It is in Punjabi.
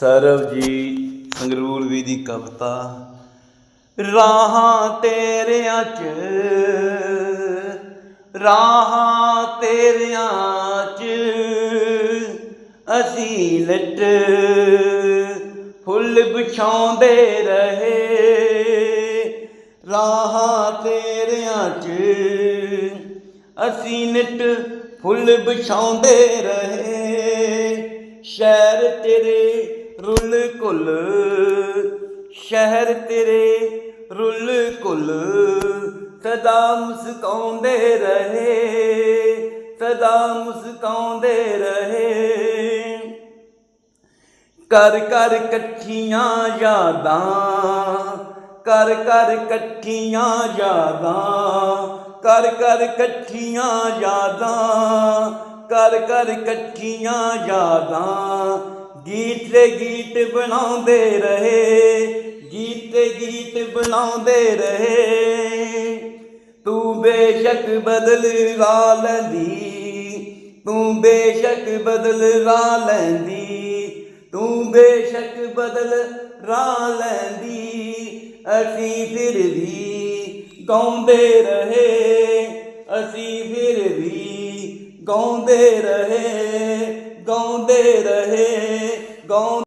ਸਰਬਜੀਤ ਸੰਗਰੂਰ ਵੀ ਦੀ ਕਵਿਤਾ, ਰਾਹਾਂ ਤੇਰਿਆਂ ਚ, ਰਾਹਾਂ ਤੇਰਿਆਂ ਚ ਅਸੀਂ ਲਟ ਫੁੱਲ ਵਿਛਾਉਂਦੇ ਰਹੇ। ਰਾਹਾਂ ਤੇਰਿਆਂ ਚ ਅਸੀਂ ਨਿਤ ਫੁੱਲ ਵਿਛਾਉਂਦੇ ਰਹੇ। ਸ਼ਹਿਰ ਤੇਰੇ ਰੁੱਲ ਕੁੱਲ ਸ਼ਹਿਰ ਤੇਰੇ ਰੁੱਲ ਕੁੱਲ ਸਦਾ ਮੁਸਕਾਉਂਦੇ ਰਹੇ, ਸਦਾ ਮੁਸਕਾਉਂਦੇ ਰਹੇ। ਕਰ ਕਰ ਇਕੱਠੀਆਂ ਯਾਦਾਂ, ਕਰ ਕਰ ਇਕੱਠੀਆਂ ਯਾਦਾਂ, ਕਰ ਕਰ ਇਕੱਠੀਆਂ ਯਾਦਾਂ, ਕਰ ਕਰ ਇਕੱਠੀਆਂ ਯਾਦਾਂ। ਗੀਤ ਤੇ ਗੀਤ ਬਣਾਉਂਦੇ ਰਹੇ, ਗੀਤ ਤੇ ਗੀਤ ਬਣਾਉਂਦੇ ਰਹੇ। ਤੂੰ ਬੇਸ਼ੱਕ ਬਦਲ ਰਾ ਲੈਂਦੀ ਤੂੰ ਬੇਸ਼ੱਕ ਬਦਲ ਰਾ ਲੈਂਦੀ ਤੂੰ ਬੇਸ਼ੱਕ ਬਦਲ ਰਾ ਲੈਂਦੀ ਅਸੀਂ ਫਿਰ ਵੀ ਗਾਉਂਦੇ ਰਹੇ, ਅਸੀਂ ਫਿਰ ਵੀ ਗਾਉਂਦੇ ਰਹੇ ਗਾਉਂਦੇ ਰਹੇ। gone.